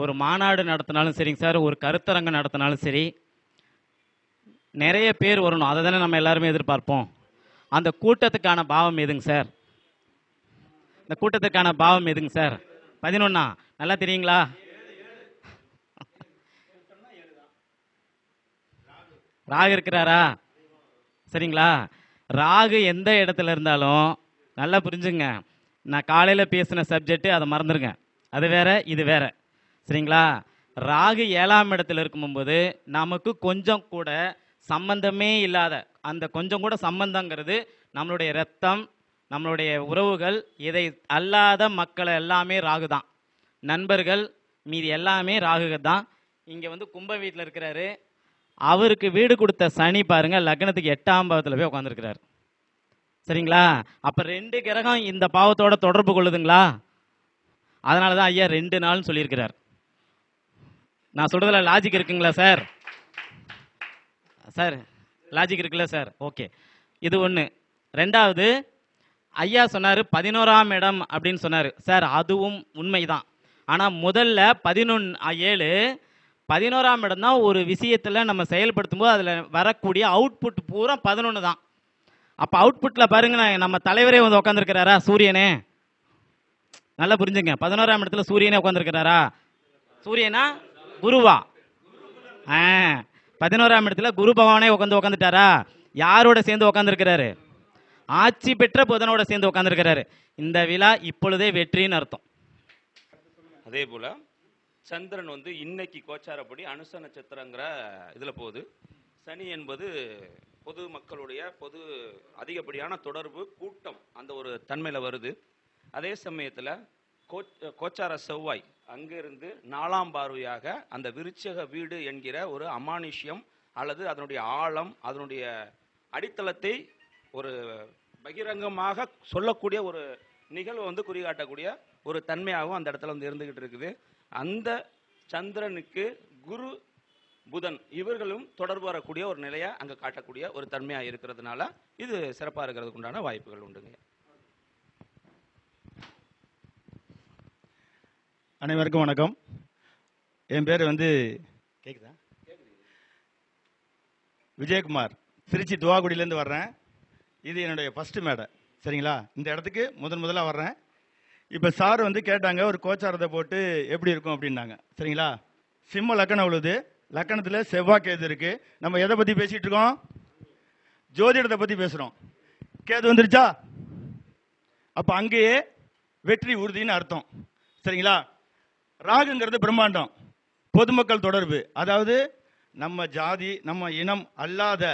ஒரு மாநாடு நடத்தினாலும் சரிங்க சார் ஒரு கருத்தரங்கம் நடத்தினாலும் சரி நிறைய பேர் வரணும். அதை தானே நம்ம எல்லாருமே எதிர்பார்ப்போம். அந்த கூட்டத்துக்கான பாவம் எதுங்க சார்? இந்த கூட்டத்துக்கான பாவம் எதுங்க சார்? பதினொன்னா நல்லா தெரியுங்களா? ராகு இருக்கிறாரா? சரிங்களா? ராகு எந்த இடத்துல இருந்தாலும் நல்லா புரிஞ்சுங்க. நான் காலையில் பேசின சப்ஜெக்ட் அதை மறந்துடுங்க அது வேற இது வேற. சரிங்களா? ராகு ஏழாம் இடத்துல இருக்கும்போது நமக்கு கொஞ்சம் கூட சம்பந்தமே இல்லாத அந்த கொஞ்சம் கூட சம்பந்தங்கிறது நம்மளுடைய ரத்தம் நம்மளுடைய உறவுகள் இதை அல்லாத மக்களை எல்லாமே ராகு தான். நண்பர்கள் மீதி எல்லாமே ராகு தான். இங்கே வந்து கும்ப வீட்டில் இருக்கிறாரு. அவருக்கு வீடு கொடுத்த சனி பாருங்கள் லக்னத்துக்கு எட்டாம் பாவத்தில் போய் உட்காந்துருக்கிறார் சரிங்களா? அப்போ ரெண்டு கிரகம் இந்த பாவத்தோட தொடர்பு கொள்ளுதுங்களா? அதனால தான் ஐயா ரெண்டு நாள்னு சொல்லியிருக்கிறார். நான் சொல்றதுல லாஜிக் இருக்குங்களா சார் சார் லாஜிக் இருக்குல்ல சார் ஓகே இது ஒன்று ரெண்டாவது ஐயா சொன்னார் பதினோராம் இடம் அப்படின்னு சொன்னார். சார் அதுவும் உண்மைதான். ஆனால் முதல்ல பதினொன்று ஏழு பதினோராம் இடம் தான் ஒரு விஷயத்தில் நம்ம செயல்படுத்தும் போது அதில் வரக்கூடிய அவுட்புட் பூரா பதினொன்று தான். அப்போ அவுட்புட்டில் பாருங்க நம்ம தலைவரே வந்து உட்காந்துருக்கிறாரா சூரியனே? நல்லா புரிஞ்சுங்க. பதினோராம் இடத்துல சூரியனே உட்காந்துருக்கிறாரா சூரியனா? குருவா. ஆ பதினோராம் இடத்துல குரு பகவானே உட்காந்து உட்காந்துட்டாரா யாரோட சேர்ந்து உட்காந்துருக்கிறாரு ஆட்சி பெற்ற புதனோட சேர்ந்து உட்காந்துருக்கிறாரு இந்த விழா இப்பொழுதே வெற்றின்னு அர்த்தம். அதே போல சந்திரன் வந்து இன்னைக்கு கோச்சாரப்படி அனுச நட்சத்திரங்கிற இதில் போகுது. சனி என்பது பொது மக்களுடைய பொது அதிகப்படியான தொடர்பு கூட்டம் அந்த ஒரு தன்மையில் வருது. அதே சமயத்தில் கோச்சார செவ்வாய். அங்கிருந்து நாலாம் பார்வையாக அந்த விருச்சக வீடு என்கிற ஒரு அமானுஷ்யம் அல்லது அதனுடைய ஆழம் அதனுடைய அடித்தளத்தை ஒரு பகிரங்கமாக சொல்லக்கூடிய ஒரு நிகழ்வு வந்து குறிகாட்டக்கூடிய ஒரு தன்மையாகவும் அந்த இடத்துல வந்து இருந்துகிட்டு இருக்குது. அந்த சந்திரனுக்கு குரு புதன் இவர்களும் தொடர்பு வரக்கூடிய ஒரு நிலையை அங்கே காட்டக்கூடிய ஒரு தன்மையாக இருக்கிறதுனால இது சிறப்பாக இருக்கிறதுக்கு உண்டான வாய்ப்புகள் உண்டுங்க. அனைவருக்கும் வணக்கம். என் பேர் வந்து கேக்குதா? விஜயகுமார். திருச்சி துவாகுடியிலேருந்து வர்றேன். இது என்னுடைய ஃபர்ஸ்ட் மேடை. சரிங்களா? இந்த இடத்துக்கு முதன் முதலாக வர்றேன். இப்போ சார் வந்து கேட்டாங்க ஒரு கோச்சாரத்தை போட்டு எப்படி இருக்கும் அப்படின்னாங்க. சரிங்களா? சிம்ம லக்கணம் உழுது லக்கணத்தில் செவ்வாய் கேது இருக்குது நம்ம எதை பற்றி பேசிகிட்டு இருக்கோம்? ஜோதிடத்தை பற்றி பேசுகிறோம் கேது வந்துருச்சா? அப்போ அங்கேயே வெற்றி உறுதின்னு அர்த்தம். சரிங்களா? ராகுங்கிறது பிரம்மாண்டம் பொதுமக்கள் தொடர்பு. அதாவது நம்ம ஜாதி நம்ம இனம் அல்லாத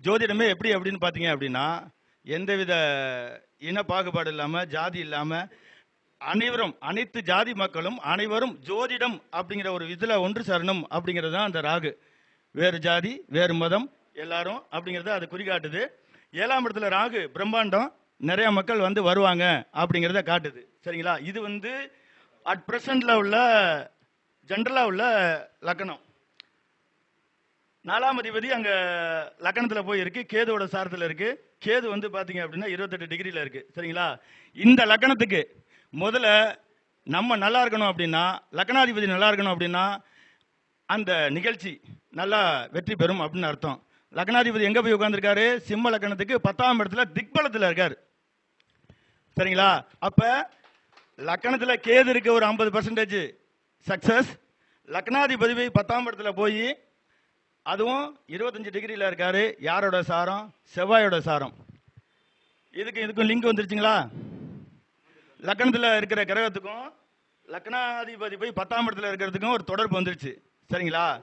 ஜோதிடமே எப்படி அப்படின்னு பார்த்தீங்க அப்படின்னா எந்தவித இன பாகுபாடு இல்லாமல் ஜாதி இல்லாமல் அனைவரும் அனைத்து ஜாதி மக்களும் அனைவரும் ஜோதிடம் அப்படிங்கிற ஒரு இதில் ஒன்று சரணம் அப்படிங்கிறது தான் அந்த ராகு. வேறு ஜாதி வேறு மதம் எல்லாரும் அப்படிங்கிறத அது குறிகாட்டுது. ஏழாம் இடத்துல ராகு பிரம்மாண்டம் நிறைய மக்கள் வந்து வருவாங்க அப்படிங்கிறத காட்டுது. சரிங்களா? இது வந்து அட் பிரசன்ட்ல உள்ள ஜென்ரலா உள்ள லக்கணம். நாலாம் அதிபதி அங்க லக்கணத்துல போய் இருக்கு கேதுவோட சாரத்துல இருக்கு. கேது வந்து பாத்தீங்க அப்படின்னா இருபத்தெட்டு டிகிரியில் இருக்கு. சரிங்களா? இந்த லக்கணத்துக்கு முதல்ல நம்ம நல்லா இருக்கணும் அப்படின்னா லக்கணாதிபதி நல்லா இருக்கணும் அப்படின்னா அந்த நிகழ்ச்சி நல்லா வெற்றி பெறும் அப்படின்னு அர்த்தம். லக்னாதிபதி எங்க போய் உட்காந்துருக்காரு சிம்ம லக்கணத்துக்கு பத்தாம் இடத்துல திக்பலத்துல இருக்காரு. சரிங்களா? அப்ப லக்கணத்தில் கேது இருக்க ஒரு ஐம்பது பர்சன்டேஜ் சக்சஸ் லக்னாதிபதி போய் பத்தாம் இடத்துல போய் அதுவும் இருபத்தஞ்சு டிகிரியில் இருக்கார். யாரோட சாரம்? செவ்வாயோட சாரம். இதுக்கு இதுக்கும் லிங்க் வந்துருச்சுங்களா? லக்கணத்தில் இருக்கிற கிரகத்துக்கும் லக்னாதிபதி போய் பத்தாம் இடத்துல இருக்கிறதுக்கும் ஒரு தொடர்பு வந்துருச்சு. சரிங்களா?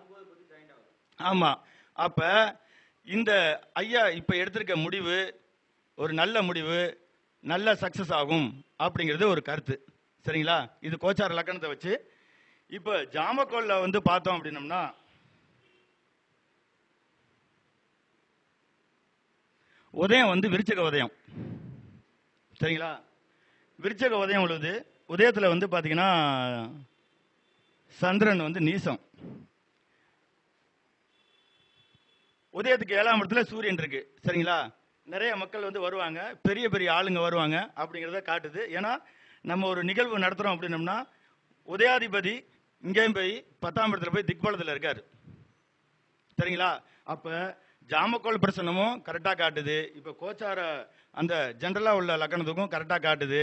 ஆமாம் அப்போ இந்த ஐயா இப்போ எடுத்திருக்க முடிவு ஒரு நல்ல முடிவு நல்ல சக்சஸ் ஆகும் அப்படிங்கிறது ஒரு கருத்து. சரிங்களா? இது கோச்சார லக்கணத்தை வச்சு. இப்போ ஜாமக்கோல்ல வந்து பார்த்தோம் அப்படின்னம்னா உதயம் வந்து விருச்சக உதயம். சரிங்களா? விருச்சக உதயம் உள்ளது. உதயத்தில் வந்து பார்த்தீங்கன்னா சந்திரன் வந்து நீசம். உதயத்துக்கு ஏழாம் இடத்துல சூரியன் இருக்கு. சரிங்களா? நிறைய மக்கள் வந்து வருவாங்க பெரிய பெரிய ஆளுங்க வருவாங்க அப்படிங்கிறத காட்டுது. ஏன்னா நம்ம ஒரு நிகழ்வு நடத்துகிறோம் அப்படின்னம்னா உதயாதிபதி இங்கேயும் போய் பத்தாம் இடத்துல போய் திக்பலத்தில் இருக்கார். சரிங்களா? அப்போ ஜாமக்கோள் பிரசனமும் கரெக்டாக காட்டுது. இப்போ கோச்சார அந்த ஜென்ரலாக உள்ள லக்கணத்துக்கும் கரெக்டாக காட்டுது.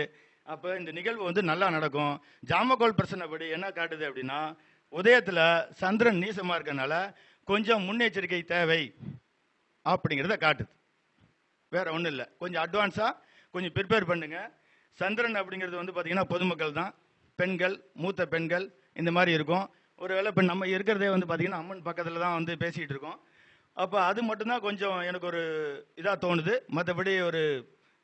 அப்போ இந்த நிகழ்வு வந்து நல்லா நடக்கும். ஜாமக்கோள் பிரசனப்படி என்ன காட்டுது அப்படின்னா உதயத்தில் சந்திரன் நீசமாக இருக்கனால கொஞ்சம் முன்னெச்சரிக்கை தேவை அப்படிங்கிறத காட்டுது. வேற ஒன்றும் இல்லை. கொஞ்சம் அட்வான்ஸாக கொஞ்சம் ப்ரிப்பேர் பண்ணுங்க. சந்திரன் அப்படிங்கிறது வந்து பார்த்தீங்கன்னா பொதுமக்கள் தான். பெண்கள் மூத்த பெண்கள் இந்த மாதிரி இருக்கும். ஒருவேளை இப்போ நம்ம இருக்கிறதே வந்து பார்த்தீங்கன்னா அம்மன் பக்கத்தில் தான் வந்து பேசிகிட்டு இருக்கோம். அப்போ அது மட்டும்தான் கொஞ்சம் எனக்கு ஒரு இதாக தோணுது. மற்றபடி ஒரு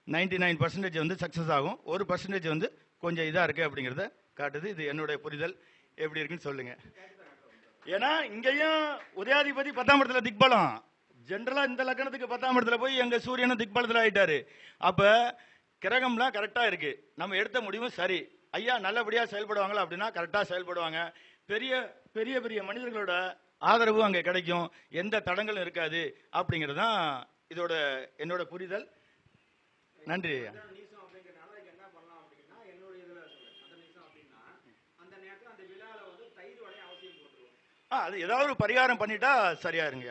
99% நைன் பர்சன்டேஜ் வந்து சக்ஸஸ் ஆகும். ஒரு பர்சன்டேஜ் வந்து கொஞ்சம் இதாக இருக்குது அப்படிங்கிறத காட்டுது. இது என்னுடைய புரிதல். எப்படி இருக்குன்னு சொல்லுங்கள் ஏன்னா இங்கேயும் உதயாதிபதி பத்தாம் இடத்துல திக்பலம். ஜென்ரலா இந்த லக்கணத்துக்கு பத்தாம் இடத்துல போய் எங்க சூரியனும் திக்பலத்துல ஆயிட்டாரு. அப்ப கிரகம்லாம் கரெக்டா இருக்கு. நம்ம எடுத்த முடிவும் சரி. ஐயா நல்லபடியா செயல்படுவாங்களா அப்படின்னா கரெக்டா செயல்படுவாங்க. பெரிய பெரிய பெரிய மனிதர்களோட ஆதரவு அங்க கிடைக்கும். எந்த தடங்களும் இருக்காது அப்படிங்கிறது தான் இதோட என்னோட புரிதல். நன்றி ஆ அது ஏதாவது ஒரு பரிகாரம் பண்ணிட்டா சரியா இருங்க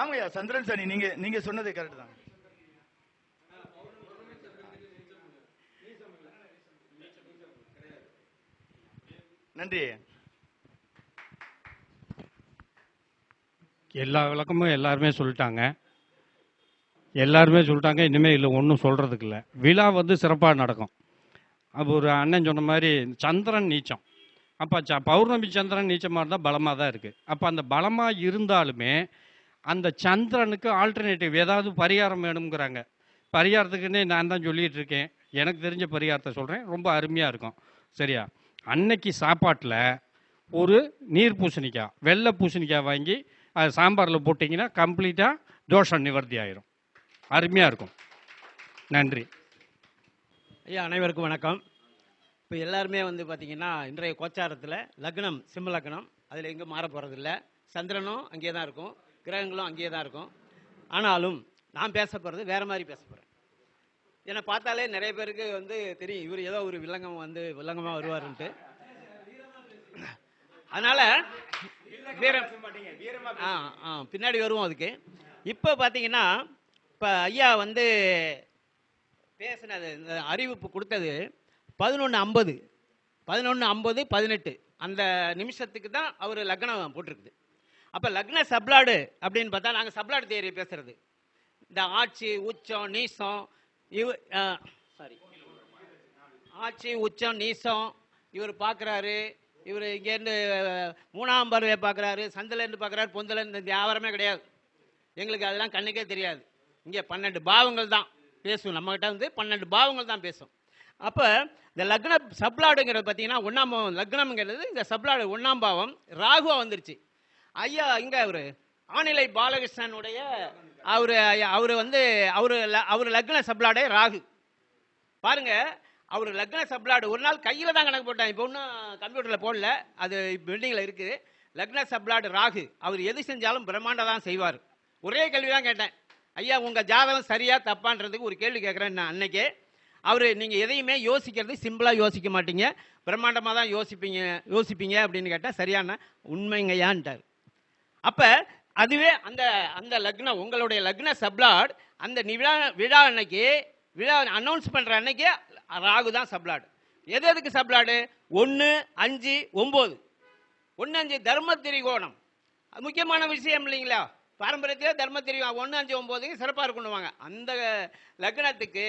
ஆமாய்யா சந்திரன் சனி நீங்க நீங்க சொன்னது கரெக்ட் தான். நன்றி. எல்லா விளக்கமும் எல்லாருமே சொல்லிட்டாங்க. எல்லாருமே சொல்லிட்டாங்க இனிமேல் இல்லை ஒன்றும் சொல்கிறதுக்கு இல்லை. விழா வந்து சிறப்பாக நடக்கும். அப்போ ஒரு அண்ணன் சொன்ன மாதிரி சந்திரன் நீச்சம். அப்போ ச பௌர்ணமி சந்திரன் நீச்சமாக இருந்தால் பலமாக தான் இருக்குது அப்போ அந்த பலமாக இருந்தாலுமே அந்த சந்திரனுக்கு ஆல்டர்னேட்டிவ் ஏதாவது பரிகாரம் வேணுங்கிறாங்க பரிகாரத்துக்குன்னே நான் தான் சொல்லிகிட்டு இருக்கேன். எனக்கு தெரிஞ்ச பரிகாரத்தை சொல்கிறேன் ரொம்ப அருமையாக இருக்கும். சரியா? அன்னைக்கு சாப்பாட்டில் ஒரு நீர் பூசணிக்காய் வெள்ளை பூசணிக்காய் வாங்கி அது சாம்பாரில் போட்டிங்கன்னா கம்ப்ளீட்டாக தோஷம் நிவர்த்தி ஆயிரும். அருமையாக இருக்கும். நன்றி. ஐயா அனைவருக்கும் வணக்கம். இப்போ எல்லாருமே வந்து பார்த்திங்கன்னா இன்றைய கோச்சாரத்தில் லக்னம் சிம்ம லக்னம் அதில் எங்கே மாற போகிறதில்ல சந்திரனும் அங்கேயே தான் இருக்கும். கிரகங்களும் அங்கேயே தான் இருக்கும். ஆனாலும் நான் பேச போகிறது வேற மாதிரி பேச போகிறேன் என்னை பார்த்தாலே நிறைய பேருக்கு வந்து தெரியும் இவர் ஏதோ ஒரு வில்லங்கம் வந்து வில்லங்கமாக வருவாருன்ட்டு. அதனால் வீரம் ஆ ஆ பின்னாடி வருவோம் அதுக்கு. இப்போ பார்த்தீங்கன்னா இப்போ ஐயா வந்து பேசினது இந்த அறிவிப்பு கொடுத்தது பதினொன்று ஐம்பது. பதினொன்று ஐம்பது பதினெட்டு அந்த நிமிஷத்துக்கு தான் அவர் லக்னம் போட்டிருக்குது. அப்போ லக்ன சப்ளாடு அப்படின்னு பார்த்தா நாங்கள் சப்ளாடு தேரி பேசுறது. இந்த ஆட்சி உச்சம் நீசம் இவ சாரி ஆட்சி உச்சம் நீசம் இவர் பார்க்குறாரு இவர் இங்கேருந்து மூணாம் பருவை பார்க்குறாரு சந்திலேருந்து பார்க்குறாரு பொந்திலேருந்து வியாபாரமே கிடையாது. எங்களுக்கு அதெல்லாம் கண்ணுக்கே தெரியாது. இங்கே பன்னெண்டு பாவங்கள் தான் பேசும். நம்மகிட்ட வந்து பன்னெண்டு பாவங்கள் தான் பேசும். அப்போ இந்த லக்ன சப்ளாடுங்கிறது பார்த்தீங்கன்னா ஒன்றாம் பாவம். லக்னம்ங்கிறது இந்த சப்ளாடு ஒன்றாம் பாவம். ராகுவா வந்துருச்சு. ஐயா இங்கே அவர். ஆனிலை பாலகிருஷ்ணனுடைய அவர் அவர் வந்து அவர் அவர் லக்ன சப்ளாடே ராகு. பாருங்க அவர் லக்ன சப்ளாடு ஒரு நாள் கையில் தான் கணக்கு போட்டாங்க இப்போ ஒன்றும் கம்ப்யூட்டரில் போடல. அது பில்டிங்கில் இருக்குது லக்ன சப்ளாடு ராகு. அவர் எது செஞ்சாலும் பிரம்மாண்டம் தான் செய்வார். ஒரே கேள்வி தான் கேட்டேன். ஐயா உங்கள் ஜாதகம் சரியா தப்பான்றதுக்கு ஒரு கேள்வி கேட்குறேன் நான் அன்னைக்கே. அவர் நீங்கள் எதையுமே யோசிக்கிறது சிம்பிளாக யோசிக்க மாட்டீங்க. பிரம்மாண்டமாக தான் யோசிப்பீங்க யோசிப்பீங்க அப்படின்னு கேட்டால் சரியான உண்மைங்கய்யான்ட்டார். அப்போ அதுவே அந்த அந்த லக்னம் உங்களுடைய லக்ன சப்ளாட் அந்த விழா விழா அன்னைக்கு விழா அனௌன்ஸ் பண்ணுற அன்னைக்கு ராகு தான் சப்ளாடு எது எதுக்கு சப்ளாடு ஒன்று அஞ்சு ஒம்பது. ஒன்று அஞ்சு தர்ம திரிகோணம் அது முக்கியமான விஷயம் இல்லைங்களா? பாரம்பரியத்தில் தர்ம திரிகோணம் ஒன்று அஞ்சு ஒம்போதுக்கு சிறப்பாக இருக்கணுவாங்க அந்த லக்னத்துக்கு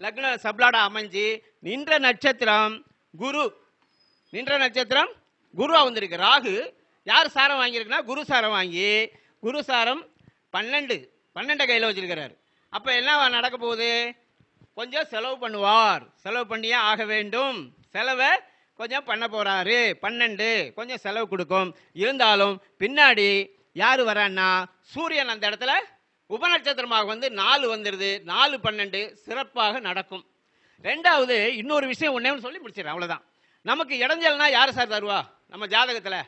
லக்ன சப்ளாடா அமைஞ்சு நின்ற நட்சத்திரம் குரு. நின்ற நட்சத்திரம் குருவாக வந்திருக்கு. ராகு யார் சாரம் வாங்கியிருக்குன்னா குரு சாரம் வாங்கி குரு சாரம் பன்னெண்டு பன்னெண்டை கையில் வச்சிருக்கிறார். அப்போ என்ன நடக்க போகுது? கொஞ்சம் செலவு பண்ணுவார். செலவு பண்ணியே ஆக வேண்டும். செலவை கொஞ்சம் பண்ண போகிறாரு பன்னெண்டு கொஞ்சம் செலவு கொடுக்கும். இருந்தாலும் பின்னாடி யார் வரான்னா சூரியன் அந்த இடத்துல உபநட்சத்திரமாக வந்து நாலு வந்துடுது நாலு பன்னெண்டு சிறப்பாக நடக்கும். ரெண்டாவது இன்னொரு விஷயம் ஒன்றே சொல்லி முடிச்சிடறேன். அவ்வளோதான் நமக்கு இடைஞ்சல்னா யார் சார் தருவா? நம்ம ஜாதகத்தில்.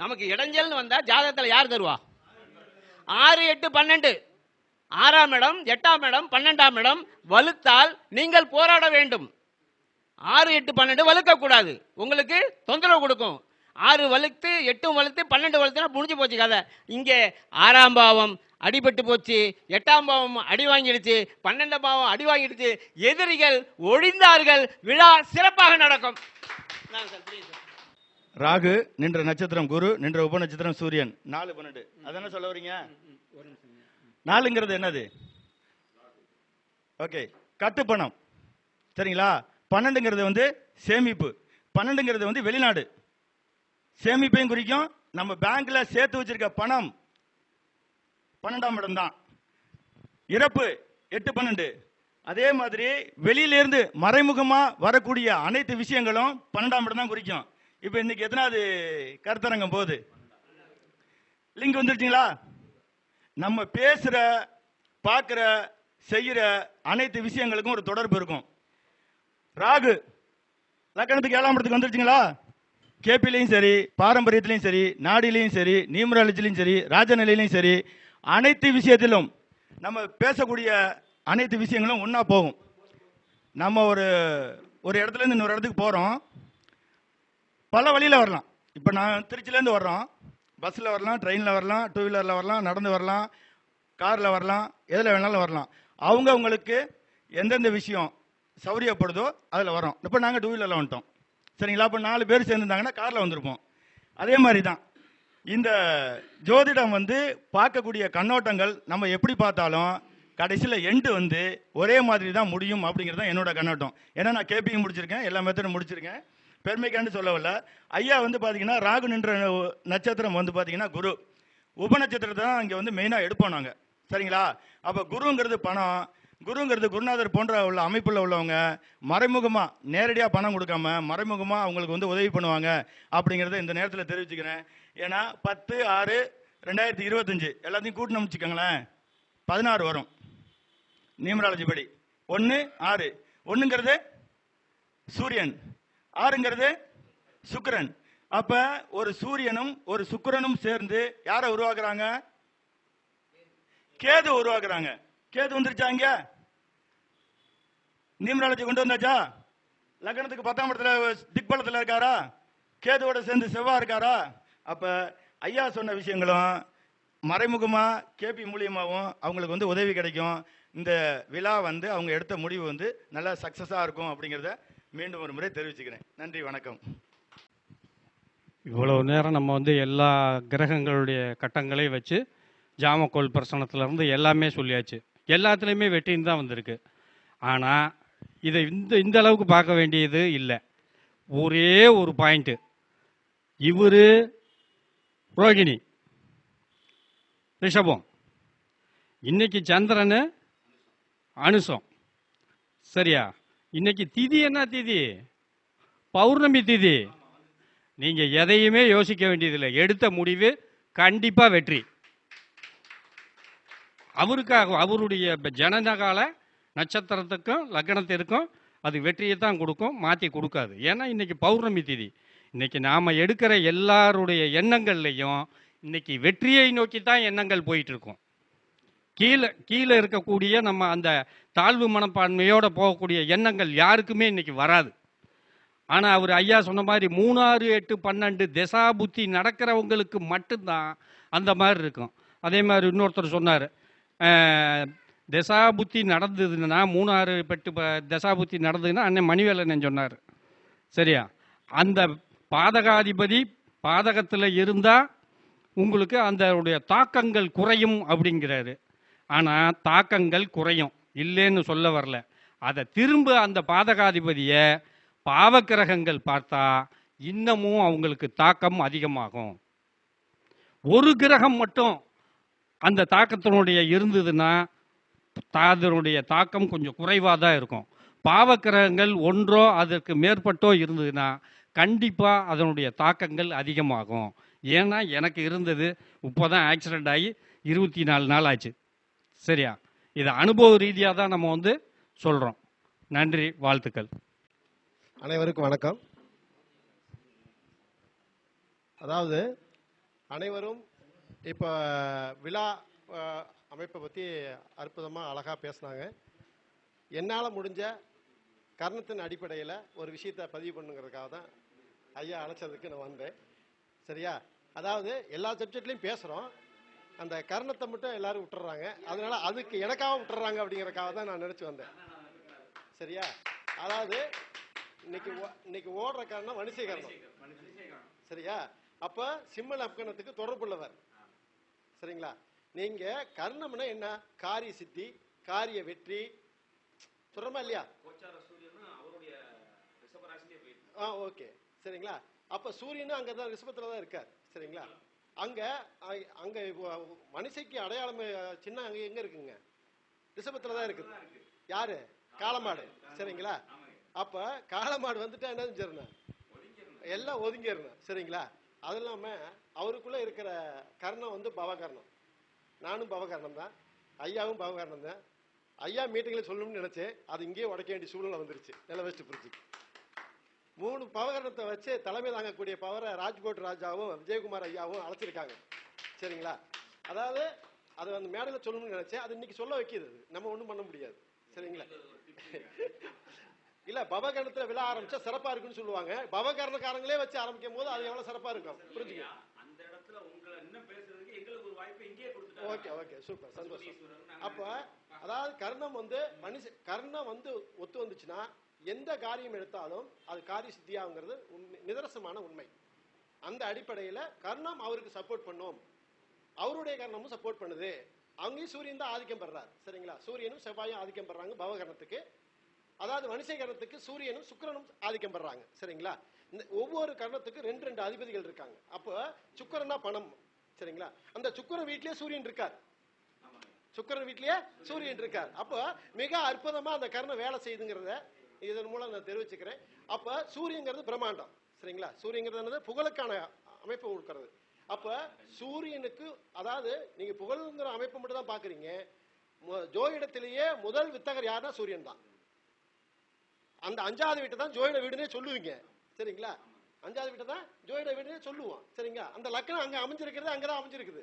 நமக்கு இடைஞ்சல்னு வந்தால் ஜாதகத்தில் யார் தருவா? ஆறு எட்டு பன்னெண்டு. ஆறாம் இடம் எட்டாம் இடம் பன்னெண்டாம் இடம் வலுத்தால் நீங்கள் போராட வேண்டும். ஆறு எட்டு பன்னெண்டு வலுக்க கூடாது. உங்களுக்கு தொந்தரவு கொடுக்கும். ஆறு வலுத்து எட்டும் வலுத்து பன்னெண்டு வலுத்துனா முடிஞ்சு போச்சு கதை. இங்கே ஆறாம் பாவம் அடிபட்டு போச்சு எட்டாம் பாவம் அடி வாங்கிடுச்சு பன்னெண்டாம் பாவம் அடி வாங்கிடுச்சு. எதிரிகள் ஒழிந்தார்கள். விழா சிறப்பாக நடக்கும் நான் சார், please சார். ராகு நின்ற நட்சத்திரம் குரு நின்ற உப நட்சத்திரம் சூரியன். நாலு பன்னெண்டு. அதானே சொல்ல வரீங்க? நாலுங்கிறது என்னது? ஓகே. கட்டு பணம். சரிங்களா? பன்னெண்டுங்கிறது வந்து சேமிப்பு. பன்னெண்டுங்கிறது வந்து வெளிநாடு. சேமிப்பையும் குறிக்கும். நம்ம பேங்க்ல சேர்த்து வச்சிருக்க பணம் பன்னெண்டாம் இடம் தான். இறப்பு எட்டு பன்னெண்டு. அதே மாதிரி வெளியிலிருந்து மறைமுகமா வரக்கூடிய அனைத்து விஷயங்களும் பன்னெண்டாம் இடம் தான் குறிக்கும். இப்போ இன்னைக்கு எத்தனாவது கருத்தரங்கம் போகுது? லிங்க் வந்துருச்சிங்களா? நம்ம பேசுகிற பார்க்குற செய்கிற அனைத்து விஷயங்களுக்கும் ஒரு தொடர்பு இருக்கும். ராகு லக்கணத்துக்கு ஏழாம் இடத்துக்கு வந்துருச்சிங்களா? கேபிலையும் சரி பாரம்பரியத்திலையும் சரி நாடிலையும் சரி நியூமராலஜிலையும் சரி ராஜநிலையிலையும் சரி அனைத்து விஷயத்திலும் நம்ம பேசக்கூடிய அனைத்து விஷயங்களும் ஒன்றா போகும். நம்ம ஒரு ஒரு இடத்துல இருந்து இன்னொரு இடத்துக்கு போகிறோம் பல வழியில் வரலாம். இப்போ நான் திருச்சிலேருந்து வர்றோம். பஸ்ஸில் வரலாம் ட்ரெயினில் வரலாம் டூ வீலரில் வரலாம் நடந்து வரலாம் காரில் வரலாம் எதில் வேணாலும் வரலாம். அவங்க அவங்களுக்கு எந்தெந்த விஷயம் சௌரியப்படுதோ அதில் வரோம் இப்போ நாங்கள் டூ வீலரில் வந்துட்டோம். சரிங்களா? இப்போ நாலு பேர் சேர்ந்துருந்தாங்கன்னா காரில் வந்திருப்போம். அதே மாதிரி தான் இந்த ஜோதிடம் வந்து பார்க்கக்கூடிய கண்ணோட்டங்கள் நம்ம எப்படி பார்த்தாலும் கடைசியில் எண்டு வந்து ஒரே மாதிரி தான் முடியும் அப்படிங்கிறது தான் என்னோட கண்ணோட்டம். ஏன்னா நான் கேபியும் முடிச்சிருக்கேன் எல்லா மெத்தடும் முடிச்சிருக்கேன். பெருமைக்காண்டு சொல்லவில்லை. ஐயா வந்து பார்த்தீங்கன்னா ராகு நின்ற நட்சத்திரம் வந்து பார்த்தீங்கன்னா குரு. உபநட்சத்திரத்தை தான் இங்கே வந்து மெயினாக எடுப்போம் நாங்கள் சரிங்களா? அப்போ குருங்கிறது பணம். குருங்கிறது குருநாதர் போன்ற உள்ள அமைப்பில் உள்ளவங்க மறைமுகமாக நேரடியாக பணம் கொடுக்காம மறைமுகமாக அவங்களுக்கு வந்து உதவி பண்ணுவாங்க அப்படிங்கிறத இந்த நேரத்தில் தெரிவிச்சுக்கிறேன். ஏன்னா பத்து ஆறு ரெண்டாயிரத்தி இருபத்தஞ்சு எல்லாத்தையும் கூட்டணும் வச்சுக்கோங்களேன் பதினாறு வரும். நியூமராலஜி படி. ஒன்று ஆறு. ஒன்றுங்கிறது சூரியன். ஆறுங்கிறது சுக்கரன். அப்ப ஒரு சூரியனும் ஒரு சுக்கிரனும் சேர்ந்து யாரை உருவாக்குறாங்க? கேது உருவாக்குறாங்க. கேது வந்துருச்சா இங்க? கொண்டு வந்தாச்சா? லக்னத்துக்கு பத்தாம் இடத்துல திக்பலத்தில் இருக்காரா? கேதுவோட சேர்ந்து செவ்வா இருக்காரா? அப்ப ஐயா சொன்ன விஷயங்களும் மறைமுகமா கேபி மூலியமாகவும் அவங்களுக்கு வந்து உதவி கிடைக்கும். இந்த விழா வந்து அவங்க எடுத்த முடிவு வந்து நல்லா சக்ஸஸாக இருக்கும் அப்படிங்கிறத மீண்டும் ஒரு முறை தெரிவிச்சுக்கிறேன். நன்றி வணக்கம். இவ்வளவு நேரம் நம்ம வந்து எல்லா கிரகங்களுடைய கட்டங்களையும் வச்சு ஜாமக்கோல் பிரசனத்துலேருந்து எல்லாமே சொல்லியாச்சு. எல்லாத்துலேயுமே வெற்றின்னு தான் வந்திருக்கு. ஆனால் இதை இந்த இந்த அளவுக்கு பார்க்க வேண்டியது இல்லை. ஒரே ஒரு பாயிண்ட்டு இவர் ரோகிணி ரிஷபம். இன்னைக்கு சந்திரன் அனுசம் சரியா? இன்னைக்கு திதி என்ன திதி? பௌர்ணமி திதி. நீங்க எதையுமே யோசிக்க வேண்டியதில்லை. எடுத்த முடிவு கண்டிப்பா வெற்றி. அவருக்காக அவருடைய ஜனநகால நட்சத்திரத்துக்கும் லக்னத்திற்கும் அது வெற்றியை தான் கொடுக்கும் மாற்றி கொடுக்காது. ஏன்னா இன்னைக்கு பௌர்ணமி திதி. இன்னைக்கு நாம் எடுக்கிற எல்லாருடைய எண்ணங்கள்லையும் இன்னைக்கு வெற்றியை நோக்கி தான் எண்ணங்கள் போயிட்டுருக்கும் கீழே கீழே இருக்கக்கூடிய நம்ம அந்த தாழ்வு மனப்பான்மையோடு போகக்கூடிய எண்ணங்கள் யாருக்குமே இன்னைக்கு வராது. ஆனால் அவர் ஐயா சொன்ன மாதிரி மூணாறு எட்டு பன்னெண்டு திசா புத்தி நடக்கிறவங்களுக்கு மட்டும்தான் அந்த மாதிரி இருக்கும். அதே மாதிரி இன்னொருத்தர் சொன்னார் திசா புத்தி நடந்ததுன்னா மூணாறு பெட்டு ப- திசா புத்தி நடந்ததுன்னா அண்ணன் மணிவேலன் சொன்னார். சரியா? அந்த பாதகாதிபதி பாதகத்தில் இருந்தால் உங்களுக்கு அந்த தாக்கங்கள் குறையும் அப்படிங்கிறாரு. ஆனால் தாக்கங்கள் குறையும். இல்லைன்னு சொல்ல வரல. அதை திரும்ப அந்த பாதகாதிபதியை பாவக்கிரகங்கள் பார்த்தா இன்னமும் அவங்களுக்கு தாக்கம் அதிகமாகும். ஒரு கிரகம் மட்டும் அந்த தாக்கத்தினுடைய இருந்ததுன்னா அதனுடைய தாக்கம் கொஞ்சம் குறைவாக தான் இருக்கும். பாவக்கிரகங்கள் ஒன்றோ அதற்கு மேற்பட்டோ இருந்ததுன்னா கண்டிப்பாக அதனுடைய தாக்கங்கள் அதிகமாகும். ஏன்னா எனக்கு இருந்தது இப்போ தான் ஆக்சிடெண்ட் ஆகி இருபத்தி நாலு நாள் ஆச்சு. சரியா? இது அனுபவ ரீதியாக தான் நம்ம வந்து சொல்கிறோம் நன்றி வாழ்த்துக்கள். அனைவருக்கும் வணக்கம். அதாவது அனைவரும் இப்போ விழா அமைப்பை பற்றி அற்புதமாக அழகாக பேசுனாங்க. என்னால் முடிஞ்ச கர்ணத்தின் அடிப்படையில் ஒரு விஷயத்தை பதிவு பண்ணுங்கிறதுக்காக தான் ஐயா அழைச்சதுக்கு நான் வந்தேன். சரியா? அதாவது எல்லா சப்ஜெக்ட்லேயும் பேசுகிறோம் அந்த கர்ணத்தை மட்டும் எல்லாரும் விட்டுறாங்க. அதனால அதுக்கு எனக்காக விட்டுறாங்க அப்படிங்கறதுக்காக தான் நான் நினச்சி வந்தேன். சரியா? அதாவது இன்னைக்கு இன்னைக்கு ஓடுற காரணம் வணிசீகரணம் சரியா? அப்ப சிம்ம லக்கணத்துக்கு தொடர்புள்ளவர். சரிங்களா? நீங்க கர்ணம்னா என்ன? காரிய சித்தி காரிய வெற்றி. சொல்றோமா இல்லையா? ஆ ஓகே. சரிங்களா? அப்ப சூரியனும் அங்கதான் ரிஷபத்துல தான் இருக்கார். சரிங்களா? அங்க அங்க மனுஷைக்கு அடையாளம் சின்ன அங்க எங்க இருக்குங்க? ரிஷபத்துல தான் இருக்குது. யாரு? காளமாடு. சரிங்களா? அப்ப காளமாடு வந்துட்டா என்ன செஞ்சிடணும் எல்லாம் ஒதுங்கிடணும். சரிங்களா? அது இல்லாம அவருக்குள்ள இருக்கிற கர்ணம் வந்து பவகர்ணம். நானும் பவகர்ணம் தான். ஐயாவும் பவகர்ணம் தான். ஐயா மீட்டிங்ல சொல்லணும்னு நினைச்சேன். அது இங்கேயே உடைக்க வேண்டிய சூழ்நிலை வந்துருச்சு. நில வச்சு புரிச்சு மூணு பவகரணத்தை வச்சு தலைமை தாங்கக்கூடிய பவரை ராஜ்கோட் ராஜாவும் விஜயகுமார் ஐயாவும் அழைச்சிருக்காங்க. சரிங்களா? அதாவது அதை அந்த மேடையில் சொல்லணும்னு நினைச்சேன். அது இன்னைக்கு சொல்ல வைக்கிது அது. நம்ம ஒன்றும் பண்ண முடியாது. சரிங்களா? இல்ல பவகரணத்துல விழா ஆரம்பிச்சா சிறப்பா இருக்குன்னு சொல்லுவாங்க. பவகரணக்காரங்களே வச்சு ஆரம்பிக்கும் போது அது எவ்வளவு சிறப்பா இருக்கும்? புரிஞ்சுக்க. அந்த இடத்துல உங்களை இன்னும் பேசுறதுக்கு எங்களுக்கு ஒரு வாய்ப்பு இங்கேயே கொடுத்துட்டாங்க. Okay okay. சூப்பர். சந்தோஷம். அப்ப அதாவது கர்ணம் வந்து மனுஷ கர்ணம் வந்து ஒத்து வந்துச்சுன்னா எந்த காரியம் எடுத்தாலும் அது காரிய சித்தியாங்கிறது உண்மை உண்மை. அந்த அடிப்படையில கர்ணம் அவருக்கு சப்போர்ட் பண்ணும். அவருடைய கர்ணமும் சப்போர்ட் பண்ணுது. அங்கேயும் சூரியன் தான் ஆதிக்கம் பெறார் சரிங்களா? சூரியனும் செவ்வாயும் ஆதிக்கம் பெறாங்க பவகரணத்துக்கு அதாவது மனுஷ கரணத்துக்கு சூரியனும் சுக்கிரனும் ஆதிக்கம் பெறாங்க சரிங்களா? இந்த ஒவ்வொரு கரணத்துக்கு ரெண்டு ரெண்டு அதிபதிகள் இருக்காங்க. அப்போ சுக்கரனா பணம். சரிங்களா? அந்த சுக்கிரன் வீட்லயே சூரியன் இருக்கார். சுக்கிரன் வீட்லயே சூரியன் இருக்கார். அப்போ மிக அற்புதமா அந்த கர்ணம் வேலை செய்யுதுங்கிறத இதன் மூலம் நான் தெரிவிச்சுக்கிறேன். அப்ப சூரியங்கிறது பிரம்மாண்டம். சரிங்களா? சூரியங்கிறது என்னது புகழுக்கான அமைப்பு கொடுக்கறது. அப்ப சூரியனுக்கு அதாவது நீங்க புகழ்ங்கிற அமைப்பை மட்டும் தான் பாக்குறீங்க ஜோயிடத்திலேயே முதல் வித்தகர் யாருன்னா சூரியன் தான். அந்த அஞ்சாவது வீட்டை தான் ஜோயிட வீடுனே சொல்லுவீங்க. சரிங்களா? அஞ்சாவது வீட்டை தான் ஜோயிட வீடுனே சொல்லுவோம். சரிங்களா? அந்த லக்னம் அங்க அமைஞ்சிருக்கிறது அங்கதான் அமைஞ்சிருக்குது.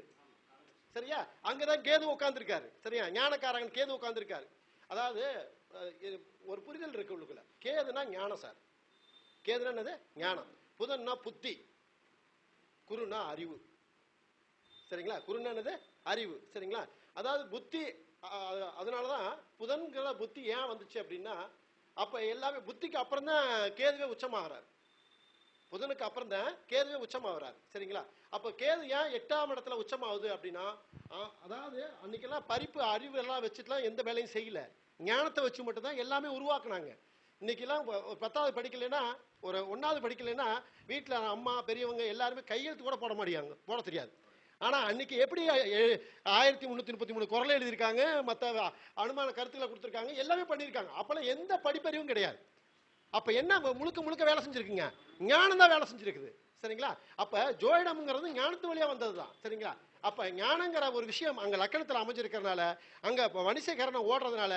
சரியா? அங்கதான் கேது உட்காந்துருக்காரு சரியா? ஞானக்காரன் கேது உட்காந்துருக்காரு அதாவது ஒரு புரிதல் இருக்கு உள்ளுக்குள்ள. கேதுனா ஞானம் சார். கேதுனா என்னது? ஞானம். புதன்னா புத்தி. குருனா அறிவு. சரிங்களா? குருன்னா என்னது? அறிவு. சரிங்களா? அதாவது புத்தி அதனாலதான் புதன்கிற புத்தி ஏன் வந்துச்சு அப்படின்னா அப்ப எல்லாமே புத்திக்கு அப்புறம் தான் கேதுவே உச்சமாகறார். புதனுக்கு அப்புறம் தான் கேதுவே உச்சமாகிறார். சரிங்களா? அப்ப கேது ஏன் எட்டாம் இடத்துல உச்சமாகுது அப்படின்னா அதாவது அன்னைக்கெல்லாம் பறிப்பு அறிவு எல்லாம் வச்சுட்டுலாம் எந்த வேலையும் செய்யல. ஞானத்தை வச்சு மட்டும்தான் எல்லாமே உருவாக்குனாங்க. இன்னைக்கெல்லாம் ஒரு பத்தாவது படிக்கலைன்னா ஒரு ஒன்றாவது படிக்கலைன்னா வீட்டில் அம்மா பெரியவங்க எல்லாருமே கையெழுத்து கூட போட மாட்டாங்க போட தெரியாது. ஆனால் அன்னைக்கு எப்படி ஆயிரத்தி முந்நூற்றி முப்பத்தி மூணு குரல் எழுதியிருக்காங்க மற்ற அனுமான கருத்துக்களை கொடுத்துருக்காங்க எல்லாமே பண்ணியிருக்காங்க. அப்போல்லாம் எந்த படிப்பறிவும் கிடையாது. அப்போ என்ன முழுக்க முழுக்க வேலை செஞ்சிருக்குங்க? ஞானம் தான் வேலை செஞ்சுருக்குது. சரிங்களா? அப்போ ஜோயிடம்ங்கிறது ஞானத்து வழியாக வந்தது தான் சரிங்களா? அப்ப ஞானங்கிற ஒரு விஷயம் அங்க லக்கணத்துல அமைஞ்சிருக்கிறதுனால அங்க வணிசகரணம் மனுஷ ஓடுறதுனால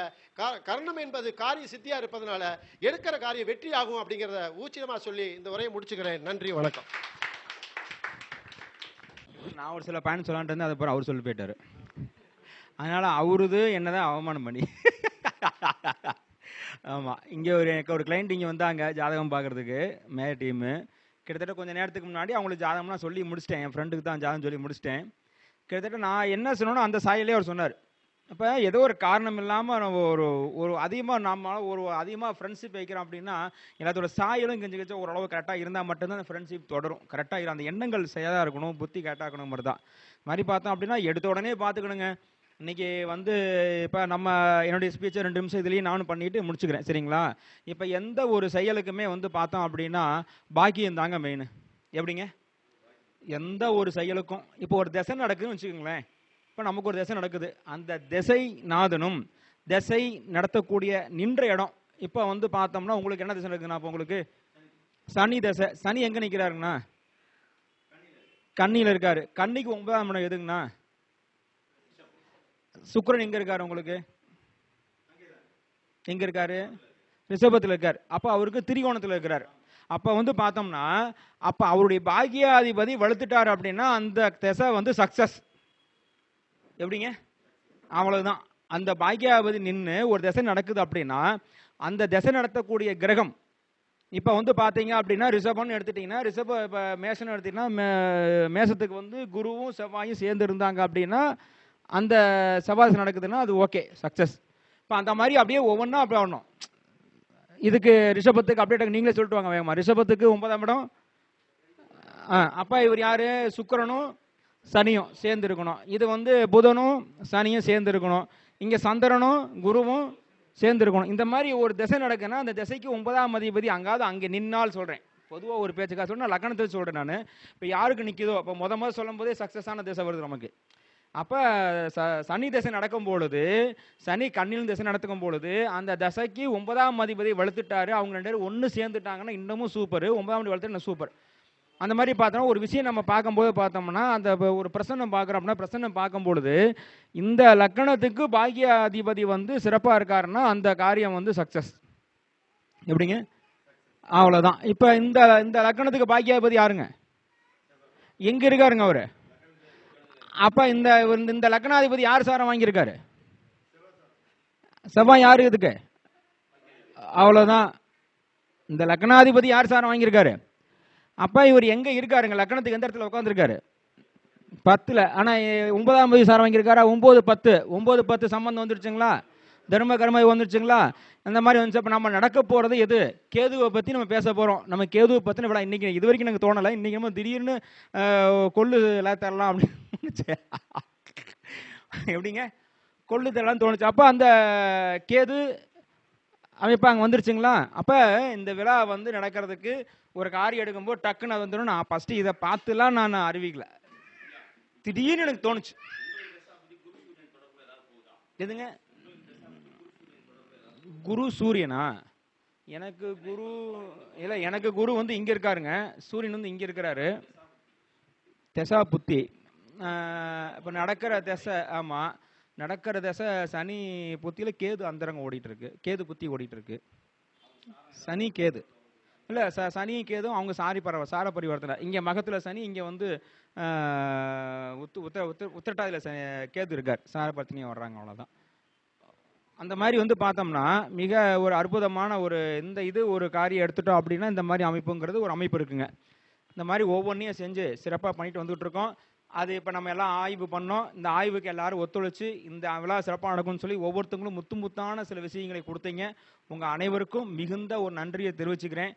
கர்ணம் என்பது காரிய சித்தியா இருப்பதனால எடுக்கிற காரியம் வெற்றி ஆகும் அப்படிங்கறத ஊச்சிதமா சொல்லி இந்த உரையை முடிச்சுக்கிறேன். நன்றி வணக்கம். நான் ஒரு சில பயன் சொல்லான்ட்டு இருந்தேன் அதுக்கப்புறம் அவர் சொல்லி போயிட்டாரு. அதனால அவருது என்னதான் அவமானம் பண்ணி. ஆமாம் இங்கே ஒரு எனக்கு ஒரு கிளைண்ட் இங்கே வந்தாங்க ஜாதகம் பார்க்கறதுக்கு மே டீமு கிட்டத்தட்ட கொஞ்சம் நேரத்துக்கு முன்னாடி அவங்களுக்கு ஜாதகம்லாம் சொல்லி முடிச்சிட்டேன். என் ஃப்ரெண்டுக்கு தான் ஜாதகம் சொல்லி முடிச்சிட்டேன். கிட்டத்தட்ட நான் என்ன சொன்னனோ அந்த சாயலே அவர் சொன்னார். அப்போ ஏதோ ஒரு காரணம் இல்லாமல் நம்ம ஒரு ஒரு அதிகமாக நம்ம ஒரு அதிகமாக ஃப்ரெண்ட்ஷிப் வைக்கிறோம் அப்படின்னா எல்லாத்தோட சாயலும் கொஞ்சம் கொஞ்சம் ஓரளவு கரெக்டாக இருந்தால் மட்டும்தான் அந்த ஃப்ரெண்ட்ஷிப் தொடரும். கரெக்டாக அந்த எண்ணங்கள் சரியாக இருக்கணும் புத்தி கரெக்டாக இருக்கணும் மாதிரி தான். மாதிரி பார்த்தோம் அப்படின்னா எடுத்த உடனே பார்த்துக்கணுங்க. இன்னைக்கு வந்து இப்போ நம்ம என்னுடைய ஸ்பீச்சை ரெண்டு நிமிஷம் இதுலேயும் நானும் பண்ணிட்டு முடிச்சுக்கிறேன். சரிங்களா? இப்போ எந்த ஒரு செயலுக்குமே வந்து பார்த்தோம் அப்படின்னா பாக்கியம் தாங்க மெயின் எப்படிங்க? எந்த ஒரு செயலுக்கும் இப்போ ஒரு திசை நடக்குதுன்னு வச்சுக்கோங்களேன். இப்போ நமக்கு ஒரு திசை நடக்குது. அந்த திசை நாதனும் திசை நடத்தக்கூடிய நின்ற இடம். இப்போ வந்து பார்த்தோம்னா உங்களுக்கு என்ன திசை நடக்குதுண்ணா இப்போ உங்களுக்கு சனி திசை. சனி எங்கே நிற்கிறாருங்கண்ணா கண்ணியில் இருக்காரு. கன்னிக்கு ஒன்பதாம் இடம் எதுங்கண்ணா? சுக்கரன் எங்க இருக்காரு உங்களுக்கு? எங்க இருக்காரு? ரிஷபத்தில் இருக்கார். அப்போ அவருக்கு திரிகோணத்தில் இருக்கிறார். அப்போ வந்து பார்த்தோம்னா அப்போ அவருடைய பாக்கியாதிபதி வலுத்துட்டார் அப்படின்னா அந்த திசை வந்து சக்சஸ் எப்படிங்க? அவ்வளவுதான். அந்த பாக்கியாதிபதி நின்று ஒரு திசை நடக்குது அப்படின்னா அந்த திசை நடத்தக்கூடிய கிரகம் இப்போ வந்து பார்த்தீங்க அப்படின்னா ரிஷபம்னு எடுத்துட்டிங்கன்னா ரிஷப இப்போ மேஷன் எடுத்தீங்கன்னா மே- மேஷத்துக்கு வந்து குருவும் செவ்வாயும் சேர்ந்து இருந்தாங்க அப்படின்னா அந்த செவ்வாய் நடக்குதுன்னா அது ஓகே சக்ஸஸ் இப்போ அந்த மாதிரி அப்படியே ஒவ்வொன்றா அப்படி ஆகணும் இதுக்கு ரிஷபத்துக்கு அப்டேட் நீங்களே சொல்லிட்டு வாங்க வேகமா. ரிஷபத்துக்கு ஒன்பதாம் இடம். ஆ, இவர் யாரு? சுக்கிரனும் சனியும் சேர்ந்து இருக்கணும் இது வந்து புதனும் சனியும் சேர்ந்து இருக்கணும் இங்க சந்திரனும் குருவும் சேர்ந்து இருக்கணும் இந்த மாதிரி ஒரு திசை நடக்குன்னா அந்த திசைக்கு ஒன்பதாம் அதிபதி அங்காவது அங்கே நின்னால் சொல்றேன். பொதுவாக ஒரு பேச்சுக்காக சொன்னால் லக்கணத்தில் சொல்றேன் நான். இப்போ யாருக்கு நிற்கிதோ அப்போ முத முத சொல்லும் போதே சக்ஸஸான திசை வருது நமக்கு. அப்போ ச- சனி தசை நடக்கும் பொழுது சனி கண்ணில் தசை நடத்துக்கும் பொழுது அந்த தசைக்கு ஒன்பதாம் அதிபதி வளர்த்துட்டாரு அவங்க ரெண்டு பேரும் ஒன்று சேர்ந்துட்டாங்கன்னா இன்னமும் சூப்பர் ஒன்பதாம் அதிபதி வலுத்து சூப்பர் அந்த மாதிரி பார்த்தோம்னா ஒரு விஷயம் நம்ம பார்க்கும்போது பார்த்தோம்னா அந்த ஒரு பிரசன்னம் பார்க்குறோம் அப்படின்னா பிரசன்னம் பார்க்கும் பொழுது இந்த லக்கணத்துக்கு பாக்கிய அதிபதி வந்து சிறப்பாக இருக்காருன்னா அந்த காரியம் வந்து சக்ஸஸ் எப்படிங்க? அவ்வளோதான் இப்போ இந்த இந்த லக்கணத்துக்கு பாக்கியாதிபதி யாருங்க? எங்கே இருக்காருங்க அவர்? அப்போ இந்த இந்த- லக்னாதிபதி யார் சாரம் வாங்கியிருக்காரு? செவ்வாய் யார் இதுக்கு? அவ்வளோதான் இந்த லக்னாதிபதி யார் சாரம் வாங்கியிருக்காரு? அப்போ இவர் எங்கே இருக்காருங்க? லக்னத்துக்கு எந்த இடத்துல உட்காந்துருக்காரு பத்தில். ஆனால் ஒன்பதாம் தேதி சாரம் வாங்கியிருக்காரா? ஒம்பது பத்து. ஒம்பது பத்து சம்மந்தம் வந்துருச்சுங்களா? தர்ம கர்ம வந்துருச்சுங்களா அந்த மாதிரி வந்துச்சு அப்போ நம்ம நடக்க போகிறது எது? கேதுவை பற்றி நம்ம பேச போகிறோம் நம்ம கேதுவை பற்றின விழா இன்னைக்கு இது வரைக்கும் எனக்கு தோணலை. இன்றைக்கி நம்ம திடீர்னு கொள்ளு எல்லாம் தரலாம் அப்படின்னு எப்படிங்க? கொள்ளு தரலாம்னு தோணுச்சு. அப்போ அந்த கேது அமைப்பு அங்கே வந்துருச்சுங்களா? அப்போ இந்த விழா வந்து நடக்கிறதுக்கு ஒரு காரியம் எடுக்கும்போது டக்குன்னு அது வந்துடும் நான் ஃபஸ்ட்டு இதை பார்த்துலாம் நான் அறிவிக்கல. திடீர்னு எனக்கு தோணுச்சு. எதுங்க? குரு சூரியனா? எனக்கு குரு இல்லை எனக்கு குரு வந்து இங்கே இருக்காருங்க. சூரியன் வந்து இங்கே இருக்கிறாரு. தெசா புத்தி இப்போ நடக்கிற திசை ஆமாம் நடக்கிற திசை சனி புத்தியில் கேது அந்தரங்க ஓடிட்டுருக்கு. கேது புத்தி ஓடிட்டுருக்கு. சனி கேது. இல்லை ச சனி கேதும் அவங்க சாரி பரவ சார பரிவர்த்தனை. இங்கே மகத்தில் சனி இங்கே வந்து உத்து உத்த உத்த உத்திரட்டாதியில் ச கேது இருக்கார். சார பரிவர்த்தனையும் வர்றாங்க அவ்வளோதான் அந்த மாதிரி வந்து பார்த்தோம்னா மிக ஒரு அற்புதமான ஒரு இந்த இது ஒரு காரியம் எடுத்துட்டோம் அப்படின்னா இந்த மாதிரி அமைப்புங்கிறது ஒரு அமைப்பு இருக்குங்க. இந்த மாதிரி ஒவ்வொன்றையும் செஞ்சு சிறப்பாக பண்ணிட்டு வந்துட்டு இருக்கோம். அது இப்போ நம்ம எல்லாம் ஆய்வு பண்ணோம். இந்த ஆய்வுக்கு எல்லாரும் ஒத்துழைச்சு இந்த விழா சிறப்பாக நடக்கும்னு சொல்லி ஒவ்வொருத்தங்களும் முத்து முத்தான சில விஷயங்களை கொடுத்தீங்க. உங்கள் அனைவருக்கும் மிகுந்த ஒரு நன்றியை தெரிவிச்சுக்கிறேன்.